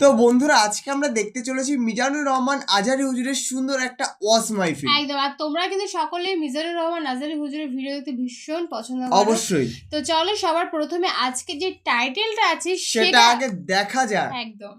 তো বন্ধুরা আজকে আমরা দেখতে চলেছি মিজানুর রহমান আজারি হুজুরের সুন্দর একটা ওয়াস মাহফিল একদম আর তোমরা কিন্তু সকলে মিজানুর রহমান আজারি হুজুরের ভিডিও দেখতে ভীষণ পছন্দ করো। অবশ্যই। তো চলো সবার প্রথমে আজকে যে টাইটেলটা আছে সেটা সেটা আগে দেখা যাক। একদম।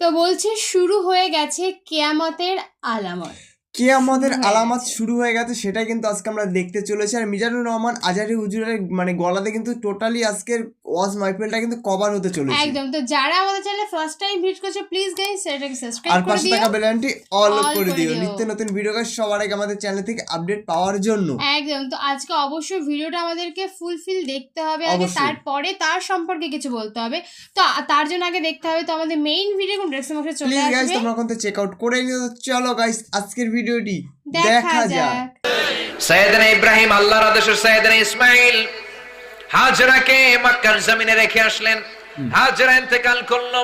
তো বলছে শুরু হয়ে গেছে কেয়ামতের আলামত। কে আমাদের শুরু আলামত শুরু হয়ে গেছে সেটা কিন্তু আজকে আমরা দেখতে চলেছি। আর মিজানুর রহমান আজারি হুজুরের মানে গলাতে কিন্তু টোটালি আজকের ওয়াজ মাহফিলটা কিন্তু কভার হতে চলেছে। একদম। তো যারা আমাদের চ্যানেলে ফার্স্ট টাইম ভিজিট করছে প্লিজ গাইস সেটাকে সাবস্ক্রাইব করে দিও। আর পাশে থাকা বেলানটি অল All করে দিও। নিত্য নতুন ভিডিও কাজ সবার আগে আমাদের চ্যানেল থেকে আপডেট পাওয়ার জন্য। একদম। তো আজকে অবশ্যই ভিডিওটা আমাদেরকে ফুলফিল দেখতে হবে আগে। তারপরে তার সম্পর্কে কিছু বলতে হবে। তো তার জন্য আগে দেখতে হবে তো আমাদের মেইন ভিডিও কোন ডেস্ক বক্সে চলে প্লিজ গাইস আসবে? তোমরা এখন চেক আউট করে নিও। চলো গাইস আজকের ভিডিওটি দেখা যাক। সৈয়দনা ইব্রাহিম আল্লাহর আদেশে সৈয়দনা ইসমাইল হাজরাকে মক্কার জমিনে রেখে আসলেন। হাজরা ইন্তেকাল করল।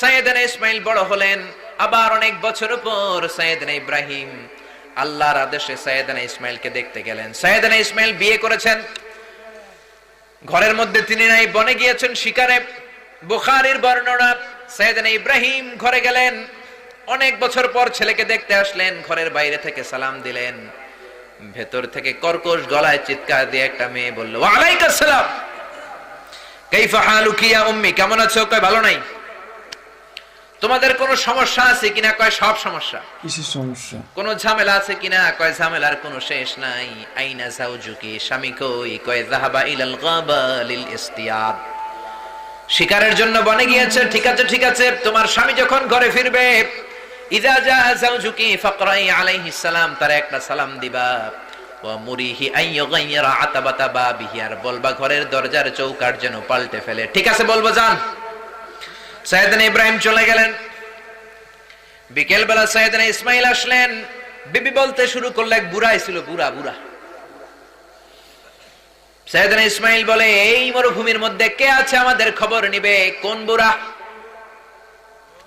সৈয়দনা ইসমাইল বড় হলেন। আবার অনেক বছর পর সৈয়দনা ইব্রাহিম আল্লাহর আদেশে সৈয়দনা ইসমাইলকে দেখতে গেলেন। সৈয়দনা ইসমাইল বিয়ে করেছেন। ঘরের মধ্যে তিনি নাই বনে গিয়েছেন শিকারে। বুখারীর বর্ণনা সৈয়দনা ইব্রাহিম ঘরে গেলেন। অনেক বছর পর ছেলেকে দেখতে আসলেন ঘরের বাইরে থেকে সালাম দিলেন। ভেতর থেকে কর্কশ গলায় চিৎকার দিয়ে একটা মেয়ে বলল ওয়ালাইকুম আসসালাম। কাইফা হালুকি ইয়া উম্মি? কেমন আছো? কয় ভালো নাই? তোমাদের কোনো সমস্যা আছে কিনা? কয় সব সমস্যা। কিসের সমস্যা? কোনো ঝামেলা আছে কিনা? কয় ঝামেলার কোনো শেষ নাই। আইনা জাউজুকি স্বামী কই? কয় যাহাবা ইলাল গাবা লিল ইস্তিয়াদ শিকারের জন্য বনে গিয়েছে? ঠিক আছে ঠিক আছে। তোমার স্বামী যখন ঘরে ফিরবে ইদা জা জাউজুকি ফাকরাই আলাইহিস সালাম তার একটা সালাম দিবা। ওয়া মুরিহি আতাবাতা বাবিহি আর বলবা ঘরের দরজার চৌকাট যেন পাল্টে ফেলে। ঠিক আছে, বলব, যান। সাইয়েদনা ইব্রাহিম চলে গেলেন। বিকেল বেলা সাইয়েদনা ইসমাইল আসলেন। বিবি বলতে শুরু করলে এক বুড়া ছিল, বুড়া বুড়া। সাইয়েদনা ইসমাইল বলে, এই মরুভূমির মধ্যে কে আছে আমাদের খবর নিবে? কোন বুড়া?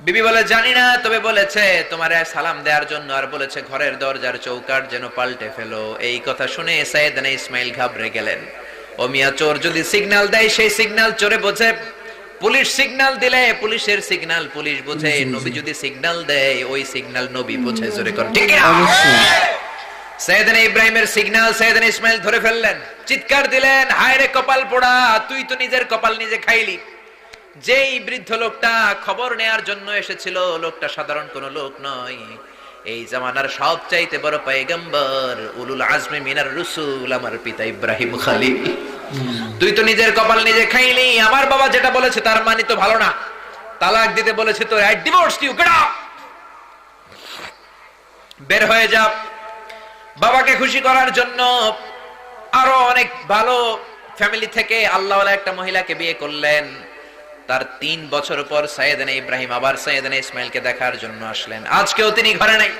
বিবি বলে জানি না তবে বলেছে তোমার সালাম দেওয়ার জন্য আর বলেছে ঘরের দরজার চৌকাট যেন পাল্টে ফেলো। এই কথা শুনে সাইয়েদনা ইসমাইল ঘাবড়ে গেলেন। ও মিয়া চোর যদি সিগন্যাল দেয় সেই সিগন্যাল চোরে বোঝে। পুলিশ সিগন্যাল দিলে পুলিশের সিগন্যাল পুলিশ বোঝে। নবী যদি সিগন্যাল দেয় ওই সিগন্যাল নবী বোঝে জোরে কর। ঠিক অবশ্যই। সৈয়দনা ইব্রাহিমের সিগন্যাল সৈয়দনা ইসমাইল ধরে ফেললেন। চিৎকার দিলেন হায় রে কপাল পোড়া তুই তো নিজের কপাল নিজে খাইলি। যেই বৃদ্ধ লোকটা খবর নেয়ার জন্য এসেছিল লোকটা সাধারণ কোন লোক নয়। এই জামানার সবচাইতে বড় পয়গম্বর উলুল আজমে মিনার রসুল আমার পিতা ইব্রাহিম খালিল। তুই তো নিজের কপাল নিজে খাইলি আমার বাবা যেটা বলেছে তার মানে তো ভালো না। তালাক দিতে বলেছে তো আই ডিভোর্স ইউ গেট বের হয়ে যা। বাবাকে খুশি করার জন্য আরও অনেক ভালো ফ্যামিলি থেকে আল্লাহ একটা মহিলাকে বিয়ে করলেন। তার তিন বছর পর সাইয়েদানা ইব্রাহিম আবার সাইয়েদানা ইসমাইলকে দেখার জন্য আসলেন। আজকেও তিনি ঘরে নাই।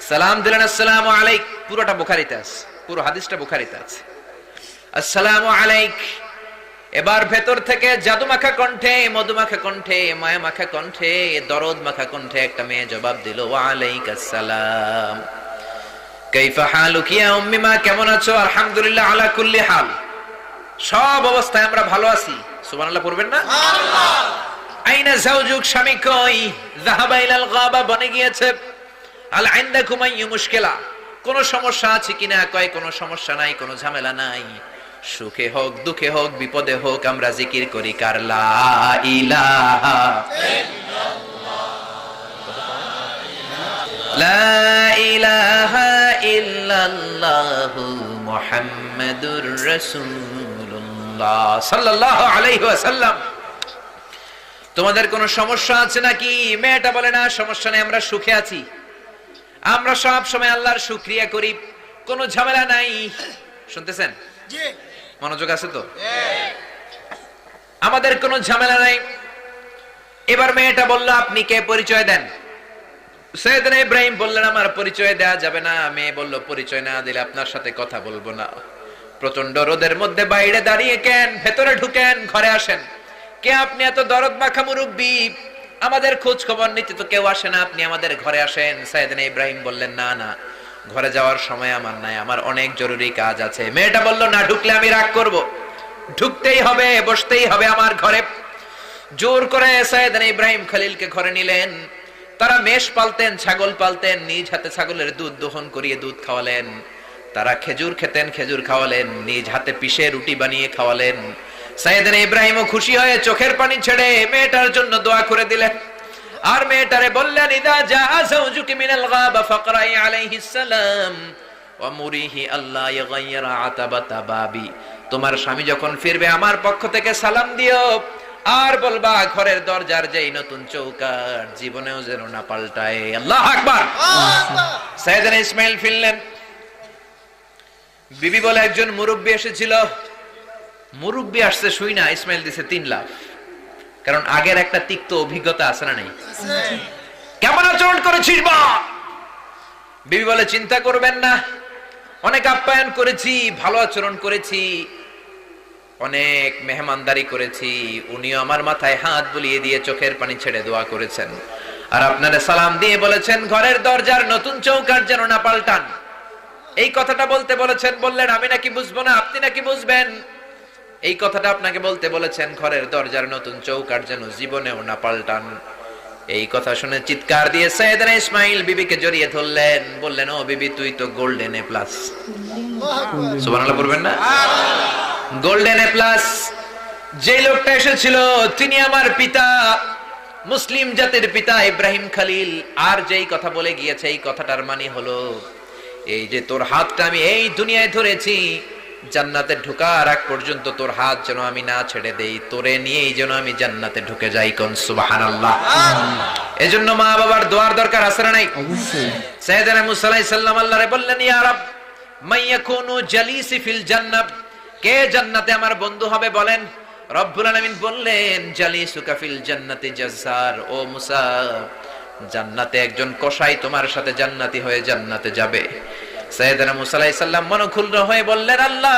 সালাম দিলেন, আসসালামু আলাইক। পুরোটা বুখারিতে আছে। পুরো হাদিসটা বুখারিতে আছে। আসসালামু আলাইক। এবার ভেতর থেকে জাদু মাখা কণ্ঠে মধু মাখা কণ্ঠে মায়া মাখা কণ্ঠে, দরদ মাখা কণ্ঠে একটা মেয়ে জবাব দিল ওয়ালাইক আসসালাম কাইফা হালুক ইয়া উম্মি, মা, কেমন আছো? আলহামদুলিল্লাহ, আলা কুল্লি হাল। সব অবস্থায় আমরা ভালো আছি। সুবহানাল্লাহ পড়বেন না? আইনা স্বামী কই? ইলাল গাবা বনে গিয়েছে। আল মুশকিলা। কোন সমস্যা আছে কিনা? কয় কোনো সমস্যা নাই কোনো ঝামেলা নাই। সুখে হোক দুঃখে হোক বিপদে হোক আমরা জিকির করি কার লা ইলাহা লা ইলাহা ইল্লাল্লাহু মুহাম্মাদুর রাসূলুল্লাহ সাল্লাল্লাহু আলাইহি ওয়াসাল্লাম। তোমাদের কোনো সমস্যা আছে নাকি? মেয়েটা বলে না সমস্যা নেই আমরা সুখে আছি। আমরা সব সময় আল্লাহর শুকরিয়া করি কোনো ঝামেলা নাই। শুনতেছেন? মনোযোগ আছে তো? আমাদের কোনো ঝামেলা নাই। এবার মেয়েটা বলল আপনি কে? পরিচয় দেন। সৈয়দনা ইব্রাহিম বললেন আমার পরিচয় দেয়া যাবে না। মেয়ে বলল পরিচয় না দিলে আপনার সাথে কথা বলব না। প্রচণ্ড রোদের মধ্যে বাইরে দাঁড়িয়ে কেন, ভেতরে ঢুকেন, ঘরে আসেন। কে আপনি এত দরদ মাখা মুরব্বী? আমাদের খোঁজ খবর নিতে তো কেউ আসে না, আপনি আমাদের ঘরে আসেন। সাইদিন ইব্রাহিম বললেন, না না, ঘরে যাওয়ার সময় আমার নাই, আমার অনেক জরুরি কাজ আছে। মেয়েটা বলল, না, ঢুকলে আমি রাগ করব। ঢুকতেই হবে, বসতেই হবে আমার ঘরে। জোর করে সৈয়দনা ইব্রাহিম খলিলকে ঘরে নিলেন। তারা মেষ পালতেন, ছাগল পালতেন, নিজ হাতে ছাগলের দুধ দোহন করিয়ে দুধ খাওয়ালেন। তারা খেজুর খেতেন খেজুর খাওয়ালেন নিজ হাতে পিষে রুটি বানিয়ে খাওয়ালেন। সাইয়েদনা ইব্রাহিমও খুশি হয়ে চোখের পানি ছেড়ে মেয়েটার জন্য দোয়া করে দিলেন। আর মেয়েটারে বললেন ইদা যাওজুকি মিনাল গাবা ফাকরাই আলাইহিস সালাম ওয়া মুরিহি আল্লাহ আতাবাতা বাবি তোমার স্বামী যখন ফিরবে আমার পক্ষ থেকে সালাম দিও আর বলবা ঘরের দরজার যেই নতুন চৌকাট জীবনেও যেন না পাল্টায়। আল্লাহ আকবার। সাইয়েদনা ইসমাইল ফিরলেন। বিবি বলে একজন মুরব্বী এসেছিল। মুরব্বী আসছে শুই না, ইসমাইল দিছে তিন লাখ কারণ আগের একটা তিক্ত অভিজ্ঞতা আছে না নাই? কেমন আচরণ করেছিস বা বিবি বলে, চিন্তা করবেন না, অনেক আপ্যায়ন করেছি, ভালো আচরণ করেছি, অনেক মেহমানদারি করেছি। উনিও আমার মাথায় হাত বুলিয়ে দিয়ে চোখের পানি ছেড়ে দোয়া করেছেন। আর আপনারা সালাম দিয়ে বলেছেন, ঘরের দরজার নতুন চৌকার যেন না পাল্টান। এই কথাটা বলতে বলেছেন বললেন, আমি নাকি বুঝব না, আপনি নাকি বুঝবেন? এই কথাটা আপনাকে বলতে বলেছেন, ঘরের দরজার নতুন চৌকাট যেন জীবনেও না পাল্টান। এই কথা শুনে চিৎকার দিয়ে ইসমাইল বিবিকে জড়িয়ে ধরলেন, বললেন, ও বিবি, তুই তো গোল্ডেন এ প্লাস পড়বেন না? গোল্ডেন এ প্লাস যে লোকটা এসেছিল, তিনি আমার পিতা, মুসলিম জাতির পিতা ইব্রাহিম খালিল। আর যেই কথা বলে গিয়েছে, এই কথাটার মানে হলো এই যে তোর হাতটা আমি এই দুনিয়ায় ধরেছি জান্নাতে ঢোকার আগ পর্যন্ত তোর হাত যেন আমি না ছেড়ে দেই তোরে নিয়েই যেন আমি জান্নাতে ঢুকে যাই কোন সুবহানাল্লাহ। এজন্য মা বাবার দোয়ার দরকার আছে না নাই? সাইয়েদনা মুসা আলাইহিস সালাম আল্লাহরে বললেন ইয়া রব মাইয়াকুনু জালিসি ফিল জান্নাত কে জান্নাতে আমার বন্ধু হবে বলেন? রব্বুল আলামিন বললেন জালিসুকা ফিল জান্নাতি জাজ্জার ও মুসা জান্নাতে একজন কসাই তোমার সাথে জান্নাতি হয়ে জান্নাতে যাবে। হয়ে বললেন, আল্লাহ,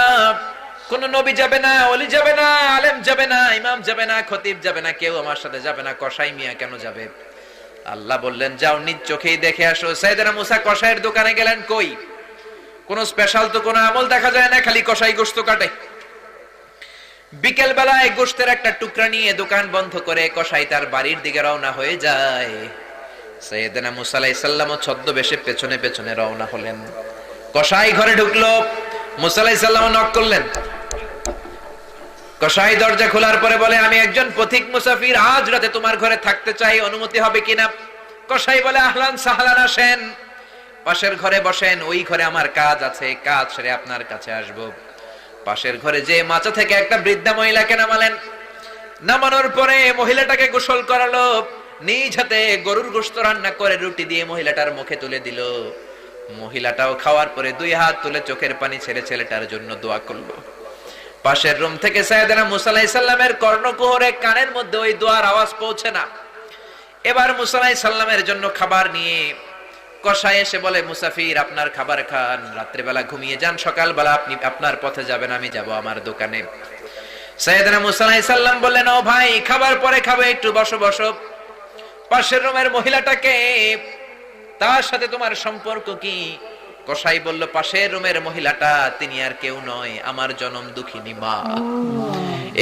কোন নবী যাবে না, ওলি যাবে না, আলেম যাবে না, ইমাম যাবে না, খতিব যাবে না, কেউ আমার সাথে যাবে না, কসাই মিয়া কেন যাবে? আল্লাহ বললেন, যাও নিজ চোখেই দেখে আসো। সাইয়েদনা মুসা কসাইয়ের দোকানে গেলেন কই? কোন স্পেশাল তো কোনো আমল দেখা যায় না, খালি কসাই গোস্ত কাটে। বিকেল বেলায় গোস্তের একটা টুকরা নিয়ে দোকান বন্ধ করে কসাই তার বাড়ির দিকে রওনা হয়ে যায়। সৈয়দনা মুসা আলাইহিস সালামও ছদ্মবেশে পেছনে পেছনে রওনা হলেন। কসাই ঘরে ঢুকলো, মুসা আলাইহিস সালাম নক করলেন। কসাই দরজা খোলার পরে বলে, আমি একজন পথিক মুসাফির, আজ রাতে তোমার ঘরে থাকতে চাই, অনুমতি হবে কিনা? কসাই বলে, আহলান সাহলান আসেন। পাশের ঘরে বসেন, ওই ঘরে আমার কাজ আছে, কাজ সেরে আপনার কাছে আসব। পাশের ঘরে যে মাচা থেকে একটা বৃদ্ধা মহিলাকে নামালেন। নামানোর পরে মহিলাটাকে গোসল করালো। নিজ হাতে গরুর গোস্ত রান্না করে রুটি দিয়ে মহিলাটার মুখে তুলে দিল। মহিলাটাও খাওয়ার পরে দুই হাত তুলে চোখের পানি ছেড়ে ছেলেটার জন্য দোয়া করল। পাশের রুম থেকে সাইয়েদনা মুসা আলাইহিস সালামের কর্ণকুহরে কানের মধ্যে ওই দোয়ার আওয়াজ পৌঁছে না। এবার মুসা আলাইহিস সালামের জন্য খাবার নিয়ে কষাই এসে বলে, মুসাফির, আপনার খাবার খান। রাত্রেবেলা ঘুমিয়ে যান। সকালবেলা আপনি, আপনার পথে যাবেন, আমি যাব আমার দোকানে। সাইয়েদনা মুসা আলাইহিস সালাম বললেন, ও ভাই, খাবার পরে খাবে, একটু বসো বসো। পাশের রুমের মহিলাটাকে, তার সাথে তোমার সম্পর্ক কি? কসাই বলল, পাশের রুমের মহিলাটা, তিনি আর কেউ নয়, আমার জনম দুঃখিনী মা।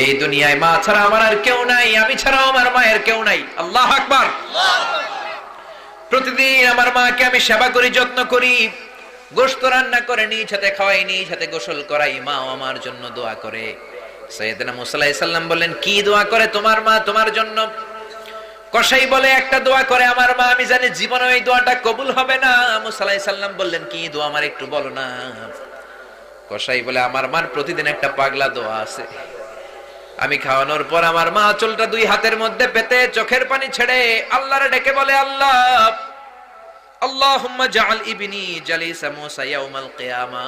এই দুনিয়ায় মা ছাড়া আমার আর কেউ নাই, আমি ছাড়াও আমার মায়ের কেউ নাই। আল্লাহ আকবার। প্রতিদিন আমার মাকে আমি সেবা করি, যত্ন করি। গোস্ত রান্না করে, নিজ হাতে খাওয়াই, নিজ হাতে গোসল করাই মা আমার জন্য দোয়া করে। সৈয়দনা মুসা আলাইহিস সালাম বললেন, কি দোয়া করে তোমার মা? তোমার জন্য কসাই বলে, একটা দোয়া করে আমার মা, আমি জানি জীবনে ওই দোয়াটা কবুল হবে না। মুসালাই সাল্লাম বললেন, কি দোয়া আমার একটু বলো না। কসাই বলে, আমার মার প্রতিদিন একটা পাগলা দোয়া আছে। আমি খাওয়ানোর পর আমার মা চুলটা দুই হাতের মধ্যে পেতে চোখের পানি ছেড়ে আল্লাহরে ডেকে বলে, আল্লাহ, আল্লাহুম্মা জাআল ইবনি জালিসা মুসা ইয়াউমাল কিয়ামা।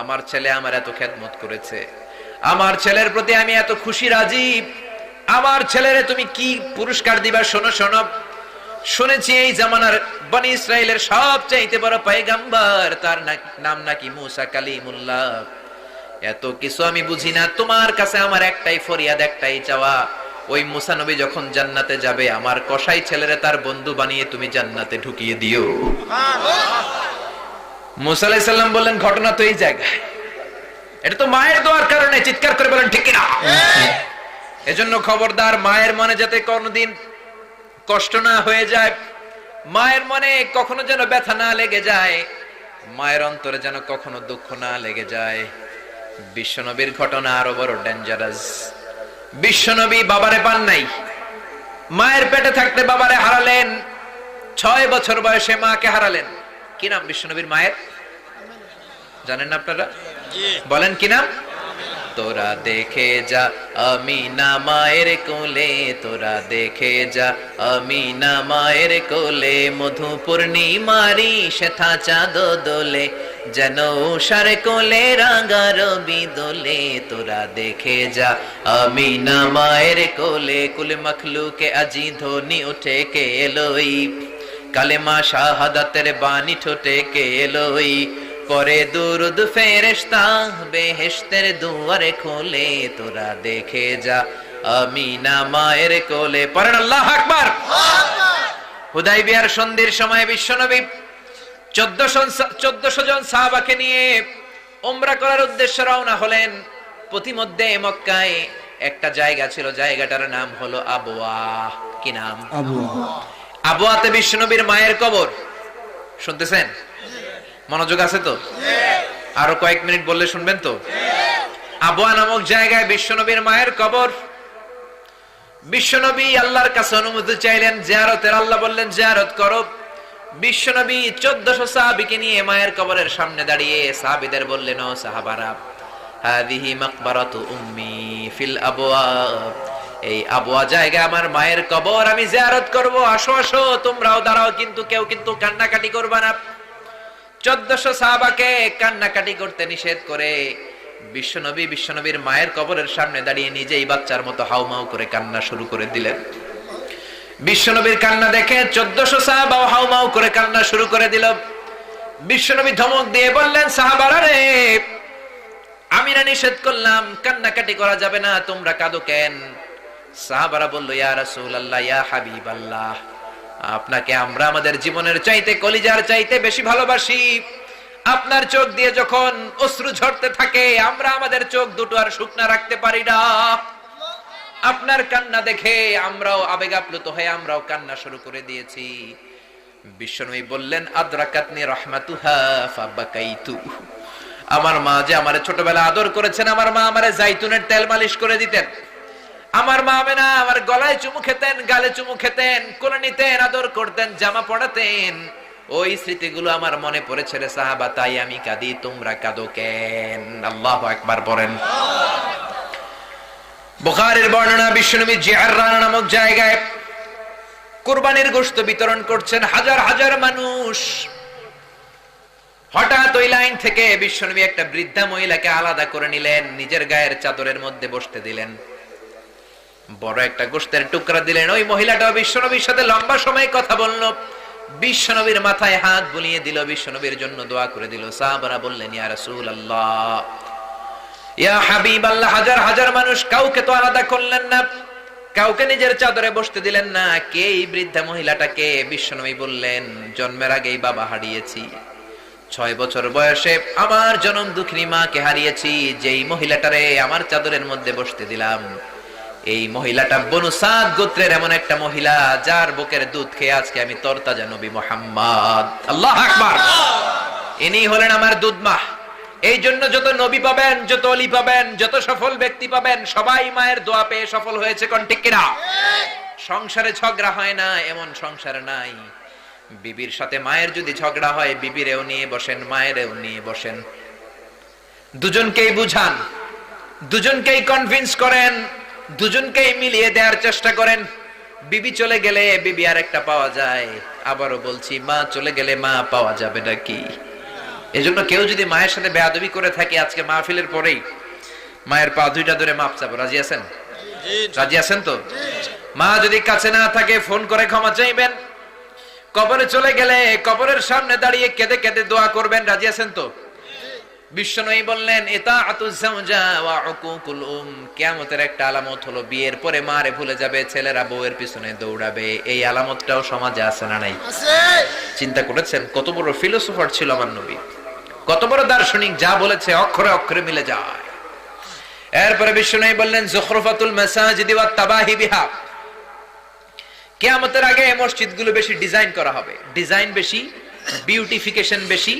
আমার ছেলে আমার এত খেদমত করেছে। আমার ছেলের প্রতি আমি এত খুশি রাজি আমার ছেলেরে তুমি কি পুরস্কার দিবা? শোনো শোনো। শুনেছি এই জামানার বনি ইসরায়েলের সবচাইতে বড় পয়গাম্বার। তার নাম নাকি মুসা কালিমুল্লাহ। এত কিছু আমি বুঝি না। তোমার কাছে আমার একটাই ফরিয়াদ, একটাই চাওয়া। ওই মুসা নবী যখন জান্নাতে যাবে, আমার কসাই ছেলেরে তার বন্ধু বানিয়ে তুমি জান্নাতে ঢুকিয়ে দিও। মুসা আলাইহিস সালাম বললেন, ঘটনা তো এই জায়গায়। এটা তো মায়ের দোয়ার কারণে চিৎকার করে বলেন, ঠিক না এজন্য খবরদার মায়ের মনে যাতে কোনোদিন কষ্ট না হয়ে যায় মায়ের মনে কখনো যেন ব্যথা না লেগে যায় মায়ের অন্তরে যেন কখনো দুঃখ না লেগে যায়। বিশ্বনবীর ঘটনা আরও বড় ডেঞ্জারাস বিশ্বনবী বাবারে পান নাই। মায়ের পেটে থাকতে বাবারে হারালেন। ছয় বছর বয়সে মাকে হারালেন। কি নাম বিশ্বনবীর মায়ের? জানেন না আপনারা? বলেন কি নাম? তোরা দেখে যা আমি না মায়ের কোলে, তোরা দেখে যা আমি না মায়ের কোলে মধু পূর্ণিমারি শেথা চাঁদ দোলে, যেন উষার কোলে রাঙা রবি দোলে তোরা দেখে যা আমি না মায়ের কোলে, কুল মখলুকে আজি ধ্বনি উঠে কে এলোই, কালেমা শাহাদাতের বাণী ঠোঁটে কে এলোই পরে দুরুদ ফেরেশতা বেহেশতের দুয়ারে খোলে তোরা দেখে যা আমি না মায়ের কোলে। পরেন আল্লাহ আকবার। হুদাই বিহার সন্ধির সময় বিশ্বনবী চোদ্দশো চোদ্দশো জন সাহাবাকে নিয়ে ওমরা করার উদ্দেশ্যে রওনা হলেন। প্রতিমধ্যে মক্কায় একটা জায়গা ছিল জায়গাটার নাম হলো আবোয়া কি নাম? আবু আবোয়াতে বিশ্বনবীর মায়ের কবর। শুনতেছেন? মনোযোগ আছে তো? আরও কয়েক মিনিট বললে শুনবেন তো? আবোয়া নামক জায়গায় বিশ্বনবীর মায়ের কবর। বিশ্বনবী আল্লাহর কাছে অনুমতি চাইলেন, জিয়ারতের আল্লাহ বললেন, জিয়ারত করো। বিশ্বনবী চোদ্দশো সাহাবিকে নিয়ে মায়ের কবরের সামনে দাঁড়িয়ে সাহাবিদের বললেন, ও সাহাবারা হাদিহি উম্মি ফিল এই জায়গা আমার মায়ের কবর, আমি জিয়ারত করব। আসো আসো, তোমরাও দাঁড়াও, কিন্তু কেউ কিন্তু কান্নাকাটি করবা না। চোদ্দশো সাহাবাকে কান্নাকাটি করতে নিষেধ করে বিশ্বনবী বিশ্বনবীর মায়ের কবরের সামনে দাঁড়িয়ে নিজেই বাচ্চার মতো হাউমাউ করে কান্না শুরু করে দিলেন। বিশ্বনবীর কান্না দেখে চোদ্দশো সাহাবাও হাউমাউ করে কান্না শুরু করে দিল। বিশ্বনবী ধমক দিয়ে বললেন, সাহাবারা রে, আমি না নিষেধ করলাম, কান্নাকাটি করা যাবে না, তোমরা কাঁদো কেন? সাহাবারা বলল, ইয়া রাসূলুল্লাহ, ইয়া হাবিবাল্লাহ। আপনাকে আমরা আমাদের জীবনের চাইতে, কলিজার চাইতে বেশি ভালোবাসি। আপনার চোখ দিয়ে যখন অশ্রু ঝরতে থাকে, আমরা আমাদের চোখ দুটো আর শুকনা রাখতে পারি না। আপনার কান্না দেখে আমরাও আবেগ আপ্লুত হয়ে আমরাও কান্না শুরু করে দিয়েছি। বিশ্বনবী বললেন, আদ্রাকাতনি রহমাতুহা, ফাবাকাইতু। আমার মা যে আমারে ছোটবেলা আদর করেছেন, আমার মা আমারে জাইতুনের তেল মালিশ করে দিতেন। আমার মা মেনা আমার গলায় চুমু খেতেন, গালে চুমু খেতেন, কোলে নিতেন, আদর করতেন, জামা পড়াতেন। ওই স্মৃতিগুলো আমার মনে পড়েছে রে সাহাবা, তাই আমি কাঁদি, তোমরা কাঁদো কেন? আল্লাহ একবার পড়েন বুখারের বর্ণনা, বিশ্বনবী জিয়াররানা নামক জায়গায় কুরবানির গোশত বিতরণ করছেন হাজার হাজার মানুষ। হঠাৎ ওই লাইন থেকে বিশ্বনবী একটা বৃদ্ধা মহিলাকে আলাদা করে নিলেন, নিজের গায়ের চাদরের মধ্যে বসতে দিলেন। বড় একটা গোস্তের টুকরা দিলেন। ওই মহিলাটাও বিশ্বনবীর সাথে লম্বা সময় কথা বলল। বিশ্বনবীর মাথায় হাত বুলিয়ে দিল, বিশ্বনবীর জন্য দোয়া করে দিল। সাহাবারা বললেন, ইয়া রাসূলুল্লাহ, ইয়া হাবিব আল্লাহ হাজার হাজার মানুষ কাউকে তো আলাদা করলেন না। কাউকে নিজের চাদরে বসতে দিলেন না। কে এই বৃদ্ধা মহিলাটাকে? বিশ্বনবী বললেন, জন্মের আগেই বাবা হারিয়েছি। ছয় বছর বয়সে আমার জনম দুঃখিনী মাকে হারিয়েছি। যেই মহিলাটারে আমার চাদরের মধ্যে বসতে দিলাম এই মহিলাটা বনু সাদ গোত্রের এমন একটা মহিলা, যার বুকের দুধ খেয়ে আজকে আমি তরতাজা নবী মোহাম্মদ। আল্লাহ আকবার। ইনি হলেন আমার দুধ মা এই জন্য যত নবী পাবেন, যত অলি পাবেন, যত সফল ব্যক্তি পাবেন, সবাই মায়ের দোয়া পেয়ে সফল হয়েছে, কোন ঠিক কিনা? সংসারে ঝগড়া হয় না, এমন সংসার নাই। বিবির সাথে মায়ের যদি ঝগড়া হয়, বিবিরেও নিয়ে বসেন, মায়েরও নিয়ে বসেন। দুজনকেই বুঝান, দুজনকেই কনভিন্স করেন দুজনকেই মিলিয়ে দেওয়ার চেষ্টা করেন। বিবি চলে গেলে বিবি আর একটা পাওয়া যায়। আবারও বলছি মা চলে গেলে মা পাওয়া যাবে নাকি? এজন্য কেউ যদি মায়ের সাথে বেয়াদবি করে থাকে আজকে মাহফিলের পরেই মায়ের পা দুইটা ধরে মাপ চাবো। রাজি আছেন? রাজি আছেন তো? মা যদি কাছে না থাকে ফোন করে ক্ষমা চাইবেন। কবরে চলে গেলে কবরের সামনে দাঁড়িয়ে কেঁদে কেঁদে দোয়া করবেন। রাজি আছেন তো? বিশ্বনবী বললেন এটা ওয়া কিয়ামতের একটা আলামত হলো বিয়ের পরে মারে ভুলে যাবে ছেলেরা বউয়ের পিছনে দৌড়াবে। এই আলামতটাও সমাজে আছে না নাই? চিন্তা করেছেন? কত বড় ফিলোসোফার ছিল আমার নবী। কত বড় দার্শনিক যা বলেছে অক্ষরে অক্ষরে মিলে যায়। এরপরে বিষ্ণু বললেন জখরফাতুল মাসাজিদি ওয়াত তাবাহি বিহা। কেয়ামতের আগে মসজিদগুলো বেশি ডিজাইন করা হবে। ডিজাইন বেশি বিউটিফিকেশন বেশি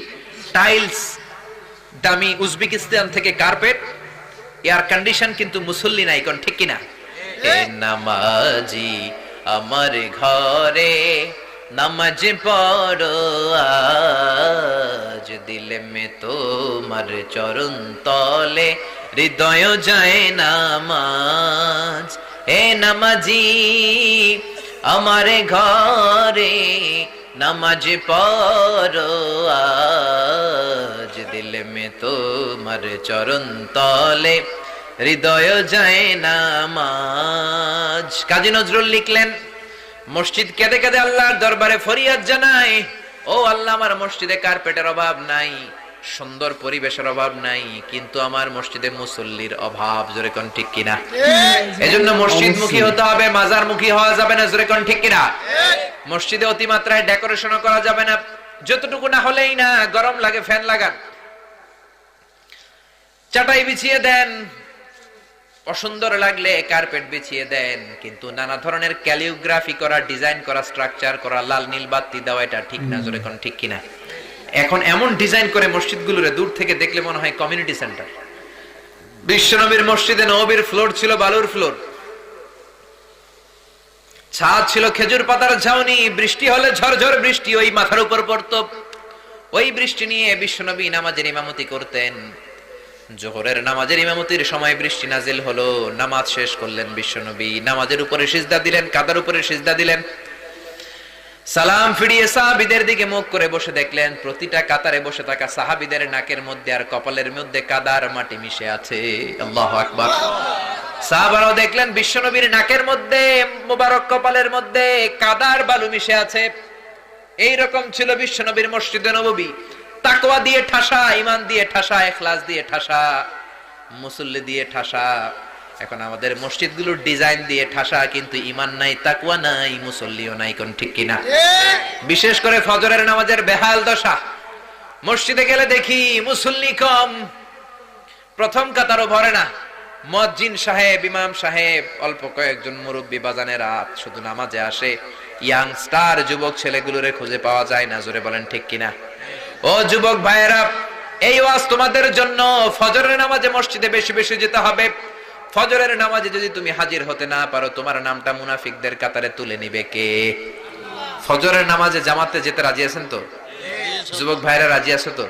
টাইলস দামি উজবেকিস্তান থেকে কার্পেট, এয়ার কন্ডিশন কিন্তু মুসল্লি নাই, কোন ঠিক কিনা? নামাজি আমার ঘরে নামাজ পড়ো, আজ দিলে মে তোমার চরণ তলে, হৃদয় যায় নামাজ। এ নামাজি আমার ঘরে নামাজ পড়ো, আজ দিলে মে তোমার চরণ তলে। হৃদয় যায় নামাজ কাজী নজরুল লিখলেন মসজিদ কেঁদে কেঁদে আল্লাহর দরবারে ফরিয়াদ জানায় ও আল্লাহ আমার মসজিদে কার্পেটের অভাব নাই সুন্দর পরিবেশের অভাব নাই কিন্তু আমার মসজিদে মুসল্লির অভাব জোরে কোন ঠিক কিনা? এজন্য মসজিদ মুখী হতে হবে মাজার মুখী হওয়া যাবে না জোরে কোন ঠিক কিনা? মসজিদে অতিমাত্রায় ডেকোরেশন করা যাবে না যতটুকু না হলেই না গরম লাগে ফ্যান লাগান। চাটাই বিছিয়ে দেন। অসুন্দর লাগলে কার্পেট বিছিয়ে দেন। কিন্তু নানা ধরনের ক্যালিওগ্রাফি করা ডিজাইন করা স্ট্রাকচার করা লাল নীল বাতি দেওয়া এটা ঠিক না জোরে কোন ঠিক কিনা। এখন এমন ডিজাইন করে মসজিদগুলোরে দূর থেকে দেখলে মনে হয় কমিউনিটি সেন্টার বিশ্বনবীর মসজিদে নবীর ফ্লোর ছিল বালুর ফ্লোর ছাদ ছিল খেজুর পাতার ঝাউনি বৃষ্টি হলে ঝরঝর বৃষ্টি ওই মাথার উপর পড়তো। ওই বৃষ্টি নিয়ে বিশ্বনবী নামাজের ইমামতি করতেন। জোহরের নামাজের ইমামতির সময় বৃষ্টি নাজিল হলো। নামাজ শেষ করলেন বিশ্বনবী। নামাজের উপরে সিজদা দিলেন, কাদার উপরে সিজদা দিলেন। সালাম ফিরিয়ে সাহাবিদের দিকে মুখ করে বসে দেখলেন, প্রতিটা কাতারে বসে থাকা সাহাবিদের নাকের মধ্যে আর কপালের মধ্যে কাদার মাটি মিশে আছে। আল্লাহ আকবার। সাহাবারাও দেখলেন, বিশ্বনবীর নাকের মধ্যে, মোবারক কপালের মধ্যে কাদার বালু মিশে আছে। এই রকম ছিল বিশ্বনবীর মসজিদে নববী। তাকওয়া দিয়ে ঠাসা ইমান দিয়ে ঠাসা এখলাস দিয়ে ঠাসা মুসল্লি দিয়ে ঠাসা। এখন আমাদের মসজিদগুলোর ডিজাইন দিয়ে ঠাসা কিন্তু ইমান নাই তাকওয়া নাই মুসল্লিও নাই কোন ঠিক কিনা? বিশেষ করে ফজরের নামাজের বেহাল দশা। মসজিদে গেলে দেখি মুসল্লি কম। প্রথম কাতারও ভরে না। মজ্জিন সাহেব ইমাম সাহেব অল্প কয়েকজন মুরব্বী বাজানের রাত শুধু নামাজে আসে। ইয়াং স্টার যুবক ছেলেগুলোরে খুঁজে পাওয়া যায় না জোরে বলেন ঠিক কিনা? ও যুবক ভাইয়েরা, এই ওয়াজ তোমাদের জন্য ফজরের নামাজে মসজিদে বেশি বেশি যেতে হবে। ফজরের নামাজে যদি তুমি হাজির হতে না পারো, তোমার নামটা মুনাফিকদের কাতারে তুলে নিবে কে? ফজরের নামাজে জামাতে যেতে রাজি আছেন তো? যুবক ভাইরা রাজি আছো তো?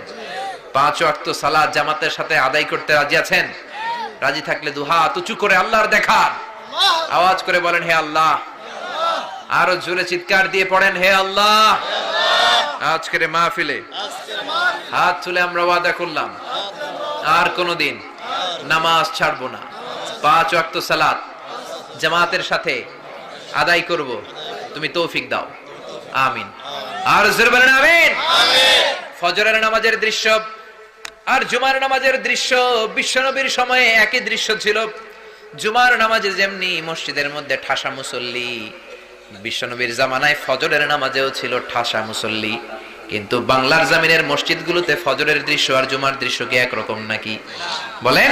পাঁচ ওয়াক্ত সালাদ জামাতের সাথে আদায় করতে রাজি আছেন? রাজি থাকলে দুহা উঁচু করে আল্লাহর দেখা আওয়াজ করে বলেন, হে আল্লাহ। আরও জোরে চিৎকার দিয়ে পড়েন, হে আল্লাহ। আজকের মাহফিলে হাত তুলে আমরা ওয়াদা করলাম, আর কোনদিন নামাজ ছাড়বো না। পাঁচ ওয়াক্ত সালাত জামাতের সাথে আদায় করব, তুমি তৌফিক দাও। আমিন। আর জোরে বলেন আমিন। ফজরের নামাজের দৃশ্য, আর জুমার নামাজের দৃশ্য, বিশ্বনবীর সময়ে একই দৃশ্য ছিল। জুমার নামাজে যেমনি মসজিদের মধ্যে ঠাসা মুসল্লি বিশ্বনবীর জামানায় ফজরের নামাজেও ছিল ঠাসা মুসল্লি। কিন্তু বাংলার জামিনের মসজিদগুলোতে ফজরের দৃশ্য আর জুমার দৃশ্য কি একরকম নাকি? বলেন,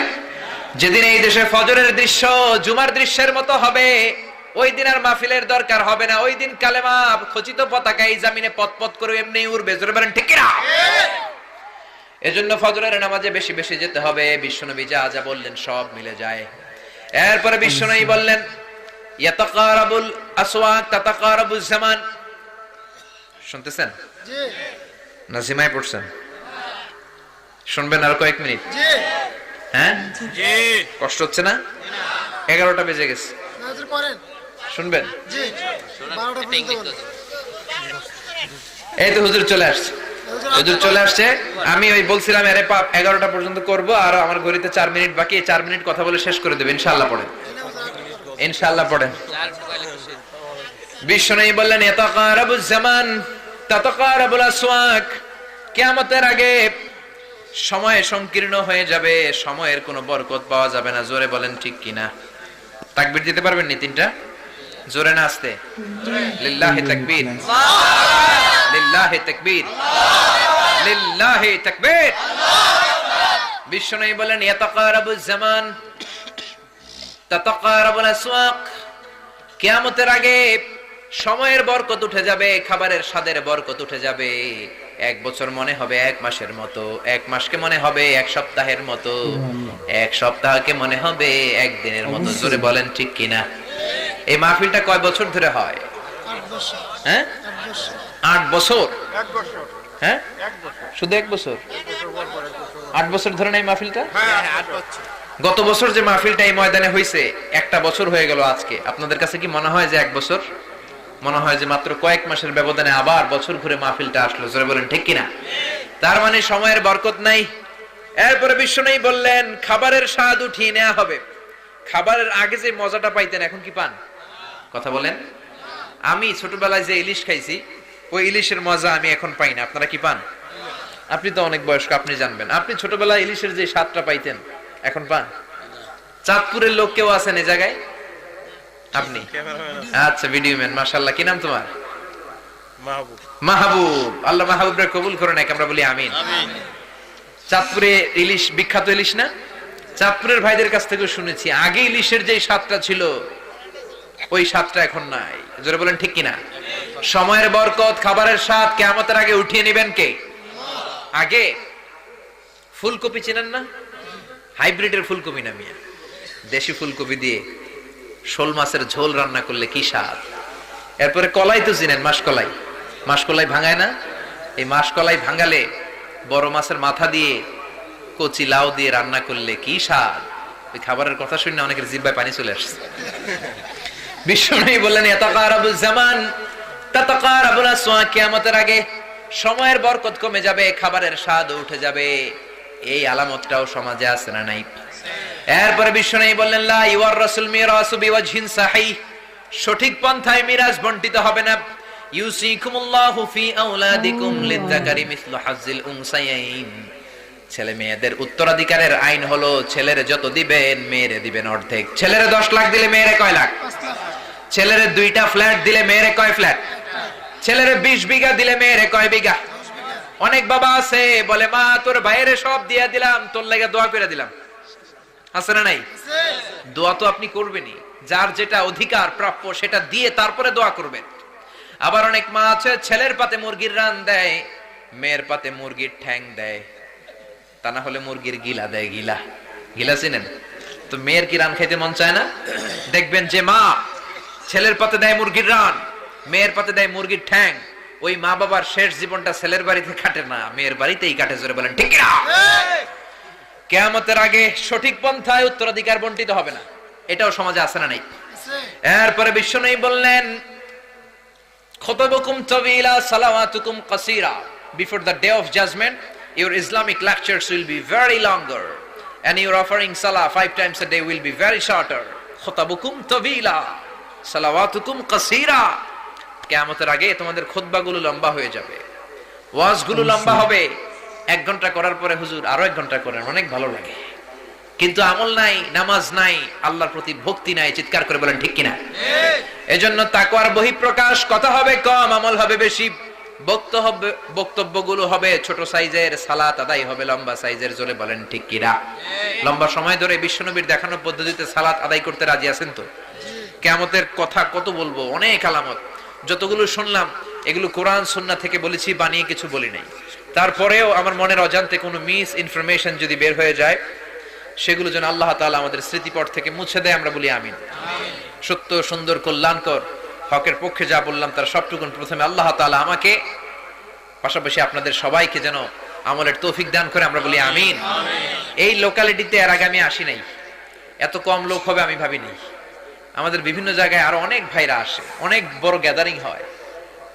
যেদিন এই দেশে ফজরের দৃশ্য, জুমার দৃশ্যের মতো হবে, ওই দিন আর মাহফিলের দরকার হবে না। ওই দিন কালেমা খচিত পতাকা এই জামিনে পথ পথ করে এমনি উড়বে। জোরে বলেন, ঠিক কিনা? এজন্য ফজরের নামাজে বেশি বেশি যেতে হবে। বিশ্বনবী যা যা বললেন সব মিলে যায়। এরপরে বিশ্বনবী বললেন ইয়াতাকারাবুল জামান। শুনতেছেন? নাজিমায় পড়ছেন। শুনবেন আর কয়েক মিনিট। হ্যাঁ? কষ্ট হচ্ছে না? এগারোটা বেজে গেছে। শুনবেন। এই তো হুজুর চলে আসছে। হুজুর চলে আসছে। আমি ওই বলছিলাম আরে পাপ এগারোটা পর্যন্ত করব আর আমার ঘড়িতে চার মিনিট বাকি চার মিনিট কথা বলে শেষ করে দেবে ইনশাল্লাহ পড়েন। ইনশাল্লাহ পড়েন। বিশ্বনবী বললেন ইয়াতাকারাবুজ জামান, তাতাকারাবুল আসওয়াক আগে সময় সংকীর্ণ হয়ে যাবে, সময়ের কোনো বরকত পাওয়া যাবে না। জোরে বলেন, ঠিক কিনা তাকবীর দিতে পারবেন নি তিনটা? জোরে না আসতে? লিল্লাহি তাকবীর। লিল্লাহি তাকবীর। লিল্লাহি তাকবীর। বিশ্বনবী বলেন ইয়াতাকারাবুজ জামান কিয়ামতের আগে সময়ের বরকত উঠে যাবে খাবারের স্বাদের বরকত উঠে যাবে। এক বছর মনে হবে এক মাসের মতো এক মাসকে মনে হবে এক সপ্তাহের মতো এক সপ্তাহকে মনে হবে একদিনের মতো। জোরে বলেন ঠিক কিনা? এই মাহফিলটা কয় বছর ধরে হয়? আট বছর। হ্যাঁ? আট বছর। হ্যাঁ? শুধু এক বছর। আট বছর ধরে না এই মাহফিলটা? হ্যাঁ আট বছর। গত বছর যে মাহফিলটা এই ময়দানে হয়েছে একটা বছর হয়ে গেল আজকে। আপনাদের কাছে কি মনে হয় যে এক বছর? মনে হয় যে মাত্র কয়েক মাসের ব্যবধানে আবার বছর ঘুরে মাহফিলটা আসলো, জোরে বলেন, ঠিক কিনা? তার মানে সময়ের বরকত নাই। এরপরে বিশ্ব নেই বললেন, খাবারের স্বাদ উঠিয়ে নেওয়া হবে। খাবারের আগে যে মজাটা পাইতেন, এখন কি পান? কথা বলেন। আমি ছোটবেলায় যে ইলিশ খাইছি, ওই ইলিশের মজা আমি এখন পাই না। আপনারা কি পান? আপনি তো অনেক বয়স্ক, আপনি জানবেন। আপনি ছোটবেলায় ইলিশের যে স্বাদটা পাইতেন এখন পান চাঁদপুরের লোক কেউ আছেন এই জায়গায়? আপনি? আচ্ছা ভিডিও ম্যান মাশাল্লাহ কি নাম তোমার? মাহবুব। মাহবুব। আল্লাহ মাহবুবরা কবুল করেন এক আমরা বলি আমিন। চাঁদপুরে ইলিশ বিখ্যাত ইলিশ না? চাঁদপুরের ভাইদের কাছ থেকে শুনেছি আগে ইলিশের যে স্বাদটা ছিল ওই স্বাদটা এখন নাই। জোরে বলেন ঠিক কিনা? সময়ের বরকত খাবারের স্বাদ কেমতের আগে উঠিয়ে নেবেন কে? আগে? ফুলকপি চেনেন না? হাইব্রিডের ফুলকপি না মিয়া দেশি ফুলকপি দিয়ে শোল মাছের ঝোল রান্না করলে কি স্বাদ? এরপরে কলাই তো চিনেন, মাসকলাই। মাসকলাই ভাঙায় না? এই মাসকলাই ভাঙালে বড় মাছের মাথা দিয়ে, কচি লাউ দিয়ে রান্না করলে কি স্বাদ? ওই খাবারের কথা শুনে অনেকের জিব্বায় পানি চলে আসছে। বিশ্বনবী বললেন ইয়াতাকারাবুল জামান, তাতাকারাবুল আসওয়া। কিয়ামতের আগে সময়ের বরকত কমে যাবে, খাবারের স্বাদ উঠে যাবে। এই আলামতটাও সমাজে আছে না নাই? এরপরে বললেন মিরাসু বিওয়াজহিন সাহিহ। সঠিক পন্থায় মিরাজ বন্টিত হবে না। ছেলে মেয়েদের উত্তরাধিকারের আইন হলো, ছেলের যত দিবেন, মেয়েরে দিবেন অর্ধেক। ছেলেরে দশ লাখ দিলে মেয়েরে কয় লাখ? ছেলেরে দুইটা ফ্ল্যাট দিলে মেয়েরে কয় ফ্ল্যাট? ছেলেরে বিশ বিঘা দিলে মেয়েরে কয় বিঘা? অনেক বাবা আছে, বলে, মা, তোর ভাইয়েরে সব দিয়ে দিলাম, তোর লেগে দোয়া করে দিলাম। আছে না নাই? দোয়া তো আপনি করবেনই। যার যেটা অধিকার প্রাপ্য, সেটা দিয়ে তারপরে দোয়া করবেন। আবার অনেক মা আছে, ছেলের পাতে মুরগির রান দেয়, মেয়ের পাতে মুরগির ঠ্যাং দেয়। তা না হলে মুরগির গিলা দেয়, গিলা। গিলা চিনেন? তো মেয়ের কি রান খাইতে মন চায় না? দেখবেন যে মা ছেলের পাতে দেয় মুরগির রান, মেয়ের পাতে দেয় মুরগির ঠ্যাং। ওই মা বাবার শেষ জীবনটা ছেলের বাড়িতে কাটে না মেয়ের বাড়িতেই কাটে জোরে বলেন ঠিক না কেয়ামতের আগে সঠিক পন্থায় উত্তরাধিকার বন্টিত হবে না এটাও সমাজে আছে না নাই? এরপরে বিশ্ব নেই বললেন খতবকুম তবিলা সালাওয়াতুকুম কাসীরা। Day of judgment your islamic lectures will be very longer and your offering salah five times a day will be very shorter. খতবকুম তবিলা সালাওয়াতুকুম কাসীরা। কিয়ামতের আগে তোমাদের খুতবাগুলো লম্বা হয়ে যাবে। ওয়াজগুলো লম্বা হবে। এক ঘণ্টা করার পরে হুজুর আরও এক ঘণ্টা করেন অনেক ভালো লাগে। কিন্তু আমল নাই নামাজ নাই আল্লাহর প্রতি ভক্তি নাই চিৎকার করে বলেন ঠিক কিনা? এজন্য তাকওয়ার বহিঃপ্রকাশ কথা হবে কম আমল হবে বেশি। বক্তব্য বক্তব্যগুলো হবে ছোট সাইজের সালাত আদায় হবে লম্বা সাইজের জোরে বলেন ঠিক কিনা? লম্বা সময় ধরে বিশ্বনবীর দেখানো পদ্ধতিতে সালাত আদায় করতে রাজি আছেন তো? কেয়ামতের কথা কত বলব অনেক আলামত। যতগুলো শুনলাম, এগুলো কোরআন, সুন্নাহ থেকে বলেছি, বানিয়ে কিছু বলি নাই। তারপরেও আমার মনের অজান্তে কোনো মিস ইনফরমেশন যদি বের হয়ে যায়, সেগুলো যেন আল্লাহ তাআলা আমাদের স্মৃতিপট থেকে মুছে দেয়, আমরা বলি আমিন। সত্য, সুন্দর, কল্যাণকর, হকের পক্ষে যা বললাম, তার সবটুকুন প্রথমে আল্লাহ তাআলা আমাকে, পাশাপাশি আপনাদের সবাইকে যেন আমলের তৌফিক দান করে, আমরা বলি আমিন। এই লোকালিটিতে এর আগে আমি আসি নাই। এত কম লোক হবে আমি ভাবিনি। আমাদের বিভিন্ন জায়গায় আরও অনেক ভাইরা আসে, অনেক বড় গ্যাদারিং হয়।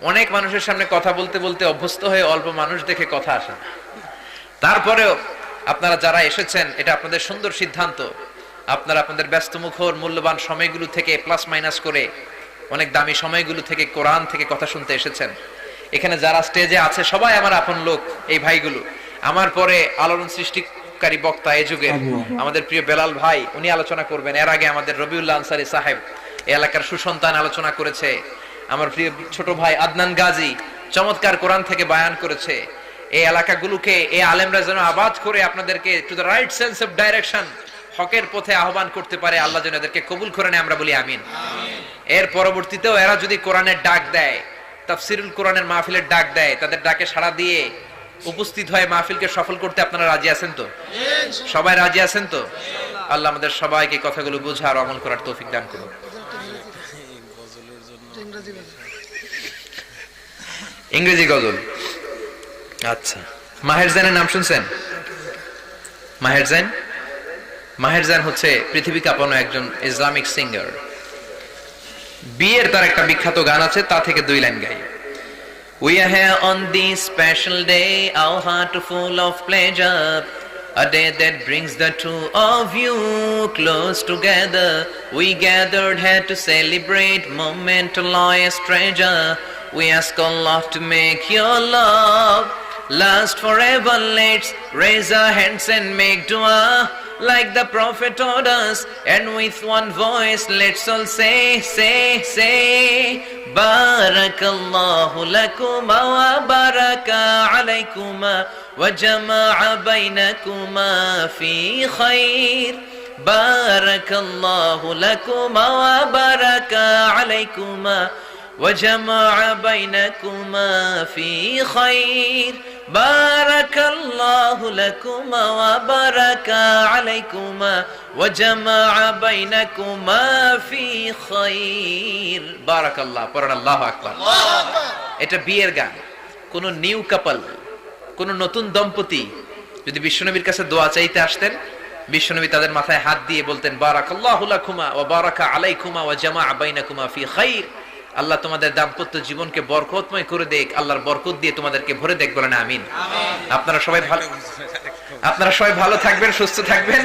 অনেক মানুষের সামনে কথা বলতে বলতে অভ্যস্ত হয়ে অল্প মানুষ দেখে কথা আসে না। তারপরেও আপনারা যারা এসেছেন, এটা আপনাদের সুন্দর সিদ্ধান্ত। আপনারা আপনাদের ব্যস্ত মুখর, মূল্যবান সময়গুলো থেকে প্লাস মাইনাস করে অনেক দামি সময়গুলো থেকে কোরআন থেকে কথা শুনতে এসেছেন। এখানে যারা স্টেজে আছে, সবাই আমার আপন লোক, এই ভাইগুলো। আমার পরে আলোড়ন সৃষ্টিকারী বক্তা এই যুগের। আমাদের প্রিয় বেলাল ভাই উনি আলোচনা করবেন। এর আগে আমাদের রবিউল্লাহ আনসারি সাহেব এলাকার সুসন্তান আলোচনা করেছে। আমার প্রিয় ছোট ভাই আদনান গাজী চমৎকার কোরআন থেকে বায়ান করেছে। এই এলাকাগুলোকে এই আলেমরা যেন আবাদ করে আপনাদেরকে to the right sense of direction হকের পথে আহ্বান করতে পারে আল্লাহ যেন এদেরকে কবুল করে নেয় আমরা বলি আমিন। এর পরবর্তীতেও এরা যদি কোরআনের ডাক দেয় তাফসিরুল কোরআনের মাহফিলের ডাক দেয় তাদের ডাকে সাড়া দিয়ে উপস্থিত হয়ে মাহফিলকে সফল করতে আপনারা রাজি আছেন তো? সবাই রাজি আছেন তো? আল্লাহ আমাদের সবাইকে কথাগুলো বোঝা আর আমল করার তৌফিক দান করুন। ইংরেজি গজল। আচ্ছা। মাহের জানের নাম শুনছেন? মাহের জান? মাহের জান হচ্ছে পৃথিবী কাঁপানো একজন ইসলামিক সিঙ্গার। বিয়ের তার একটা বিখ্যাত গান আছে, তা থেকে দুই লাইন গাই। We are here on this special day, our heart full of pleasure. A day that brings the two of you close together. We gathered here to celebrate moment loyal treasure. We ask Allah to make your love last forever. Let's raise our hands and make dua like the Prophet told us, and with one voice, let's all say, say, say, Barakallahu lakuma wa baraka alaykuma wa jama'a baynakuma fi khair. Barakallahu lakuma wa baraka alaykuma وجمع بينكما في خير بارك الله لكما وبارك عليكما وجمع بينكما في خير بارك الله পড়ান আল্লাহু আকবার এটা বিয়ের গান কোন new কাপল কোন নতুন দম্পতি যদি বিশ্বনবীর কাছে দোয়া চাইতে আসতেন বিশ্বনবী তাদের মাথায় হাত দিয়ে বলতেন বারাকাল্লাহু লাকুমা ওয়া বারাকা আলাইকুমা ওয়া জামাআ বাইনাকুমা ফি খাইর আল্লাহ তোমাদের দাম্পত্য জীবনকে বরকতময় করে দেখ আল্লাহর বরকত দিয়ে তোমাদেরকে ভরে দেখ বলেন আমিন। আপনারা সবাই ভালো আপনারা সবাই ভালো থাকবেন সুস্থ থাকবেন।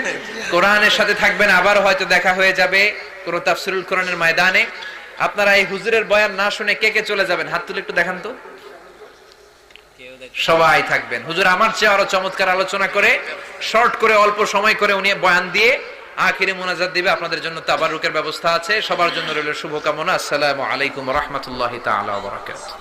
কোরআনের সাথে থাকবেন আবার হয়তো দেখা হয়ে যাবে কোন তাফসিরুল কোরআনের ময়দানে। আপনারা এই হুজুরের বয়ান না শুনে কে কে চলে যাবেন? হাত তুলে একটু দেখান তো। সবাই থাকবেন। হুজুর আমার চেয়ে আরও চমৎকার আলোচনা করে শর্ট করে অল্প সময় করে উনি বয়ান দিয়ে আখিরে মোনাজাত দিবে আপনাদের জন্য তাবারুকের ব্যবস্থা আছে। সবার জন্য রইল শুভকামনা। আসসালামু আলাইকুম রহমতুল্লাহি তাআলা ওয়া বারাকাতুহু।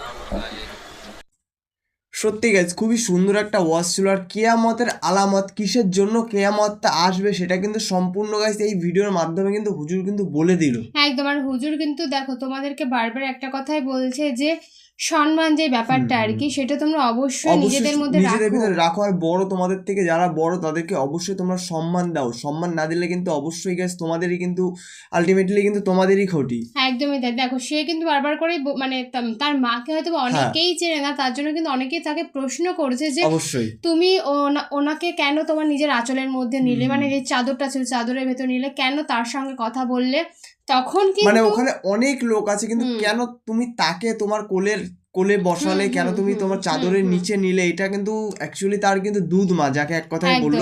সত্যি গাইজ খুবই সুন্দর একটা ওয়াজ ছিল আর কেয়ামতের আলামত কিসের জন্য কেয়ামতটা আসবে সেটা কিন্তু সম্পূর্ণ গাইজ এই ভিডিওর মাধ্যমে কিন্তু হুজুর কিন্তু বলে দিল। একদম। আর হুজুর কিন্তু দেখো তোমাদেরকে বারবার একটা কথাই বলছে যে সম্মান যে ব্যাপারটা আর কি সেটা তোমরা অবশ্যই নিজেদের মধ্যে নিজেদের ভিতরে রাখো আর বড় তোমাদের থেকে যারা বড় তাদেরকে অবশ্যই তোমরা সম্মান দাও। সম্মান না দিলে কিন্তু অবশ্যই গাইজ তোমাদেরই কিন্তু আলটিমেটলি কিন্তু তোমাদেরই ক্ষতি। একদমই তাই। দেখো সে কিন্তু বারবার করে মানে তার মাকে হয়তো বা অনেকেই চেনে না তার জন্য কিন্তু অনেকেই তাকে প্রশ্ন করছে যে অবশ্যই। তুমি ওনা- ওনাকে কেন তোমার নিজের আঁচলের মধ্যে নিলে? মানে যে চাদরটা ছিল চাদরের ভেতর নিলে কেন তার সঙ্গে কথা বললে? তখন মানে ওখানে অনেক লোক আছে কিন্তু কেন তুমি তাকে তোমার কোলের কোলে বসালে কেন তুমি তোমার চাদরের নিচে নিলে? এটা কিন্তু অ্যাকচুয়ালি তার কিন্তু দুধ মা যাকে এক কথায় বলল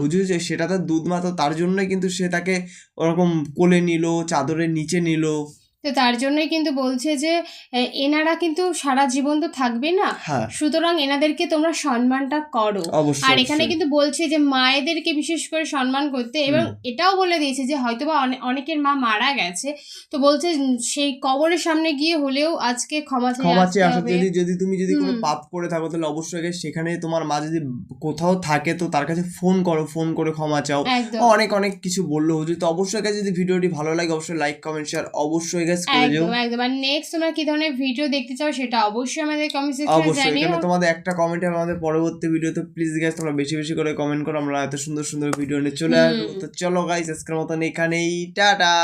হুজুর যে সেটা তার দুধ মা তো তার জন্যই কিন্তু সে তাকে ওরকম কোলে নিল চাদরের নিচে নিল। তো তার জন্যই কিন্তু বলছে যে এনারা কিন্তু সারা জীবন তো থাকবে না। হ্যাঁ। সুতরাং এনাদেরকে তোমরা সম্মানটা করো। আর এখানে কিন্তু বলছে যে মায়েদেরকে বিশেষ করে সম্মান করতে এবং এটাও বলে দিয়েছে যে হয়তোবা অনে- অনেকের মা মারা গেছে। তো বলছে সেই কবরের সামনে গিয়ে হলেও আজকে ক্ষমা ক্ষমা চেয়ে আসো। যদি যদি তুমি যদি কোনো পাপ করে থাকো তাহলে অবশ্যই সেখানে তোমার মা যদি কোথাও থাকে তো তার কাছে ফোন করো ফোন করে ক্ষমা চাও। অনেক অনেক কিছু বলল হুজুর। তো অবশ্যই কাছে যদি ভিডিওটি ভালো লাগে অবশ্যই লাইক কমেন্ট শেয়ার অবশ্যই গাইস করে দিও। একদম একদম। আর নেক্সট তোমরা কি ধরনের ভিডিও দেখতে চাও সেটা অবশ্যই আমাদের কমেন্ট সেকশনে অবশ্যই জানিও। এখানে তোমাদের একটা কমেন্ট আমাদের পরবর্তী ভিডিওতে প্লিজ গাইস তোমরা বেশি বেশি করে কমেন্ট করো আমরা এত সুন্দর সুন্দর ভিডিও নিয়ে চলে আসব। তো চলো গাইস আজকের মতন এখানেই টাটা!